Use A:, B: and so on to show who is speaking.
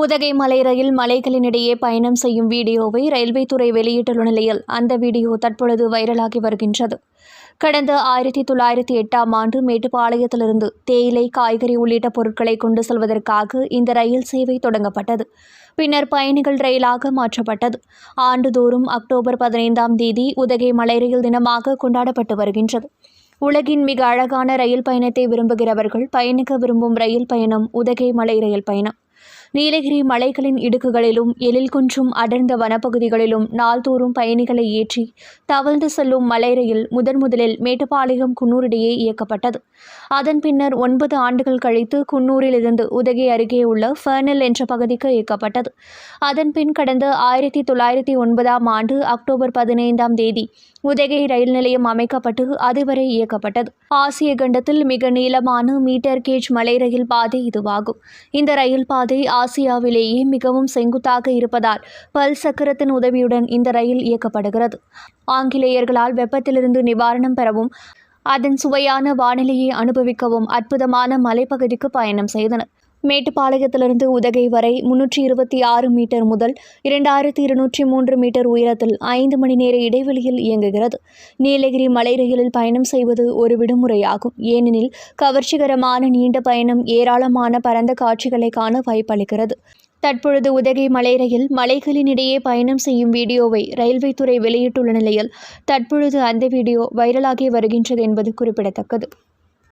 A: உதகை மலை ரயில் மலைகளினிடையே பயணம் செய்யும் வீடியோவை ரயில்வே துறை வெளியிட்டுள்ள நிலையில் அந்த வீடியோ தற்பொழுது வைரலாகி வருகின்றது. கடந்த ஆயிரத்தி தொள்ளாயிரத்தி எட்டாம் ஆண்டு மேட்டுப்பாளையத்திலிருந்து தேயிலை காய்கறி உள்ளிட்ட பொருட்களை கொண்டு செல்வதற்காக இந்த ரயில் சேவை தொடங்கப்பட்டது. பின்னர் பயணிகள் ரயிலாக மாற்றப்பட்டது. ஆண்டுதோறும் அக்டோபர் பதினைந்தாம் தேதி உதகை மலை ரயில் தினமாக கொண்டாடப்பட்டு வருகின்றது. உலகின் மிக அழகான ரயில் பயணத்தை விரும்புகிறவர்கள் பயணிக்க விரும்பும் ரயில் பயணம் உதகை மலை ரயில் பயணம். நீலகிரி மலைகளின் இடுக்குகளிலும் எழில் குன்றும் அடர்ந்த வனப்பகுதிகளிலும் நாள்தோறும் பயணிகளை ஏற்றி தவழ்ந்து செல்லும் மலை ரயில் முதன் முதலில் மேட்டுப்பாளையம் குன்னூரிடையே இயக்கப்பட்டது. அதன் பின்னர் ஒன்பது ஆண்டுகள் கழித்து குன்னூரிலிருந்து உதகை அருகே உள்ள ஃபர்னல் என்ற பகுதிக்கு இயக்கப்பட்டது. அதன் பின் கடந்த ஆயிரத்தி தொள்ளாயிரத்தி ஒன்பதாம் ஆண்டு அக்டோபர் பதினைந்தாம் தேதி உதகை ரயில் நிலையம் அமைக்கப்பட்டு அதுவரை இயக்கப்பட்டது. ஆசிய கண்டத்தில் மிக நீளமான மீட்டர் கேஜ் மலை ரயில் பாதை இதுவாகும். இந்த ரயில் பாதை ஆசியாவிலேயே மிகவும் செங்குத்தாக இருப்பதால் பல் சக்கரத்தின் உதவியுடன் இந்த ரயில் இயக்கப்படுகிறது. ஆங்கிலேயர்களால் வெப்பத்திலிருந்து நிவாரணம் பெறவும் அதன் சுவையான வானிலையை அனுபவிக்கவும் அற்புதமான மலைப்பகுதிக்கு பயணம் செய்தனர். மேட்டுப்பாளையத்திலிருந்து உதகை வரை முன்னூற்றி இருபத்தி ஆறு மீட்டர் முதல் இரண்டாயிரத்தி இருநூற்றி மூன்று மீட்டர் உயரத்தில் ஐந்து மணி நேர இடைவெளியில் இயங்குகிறது. நீலகிரி மலை ரயிலில் பயணம் செய்வது ஒரு விடுமுறையாகும். ஏனெனில் கவர்ச்சிகரமான நீண்ட பயணம் ஏராளமான பரந்த காட்சிகளை காண வாய்ப்பளிக்கிறது. தற்பொழுது உதகை மலை ரயில் மலைகளினிடையே பயணம் செய்யும் வீடியோவை ரயில்வே துறை வெளியிட்டுள்ள நிலையில் தற்பொழுது அந்த வீடியோ வைரலாகி வருகின்றது என்பது குறிப்பிடத்தக்கது.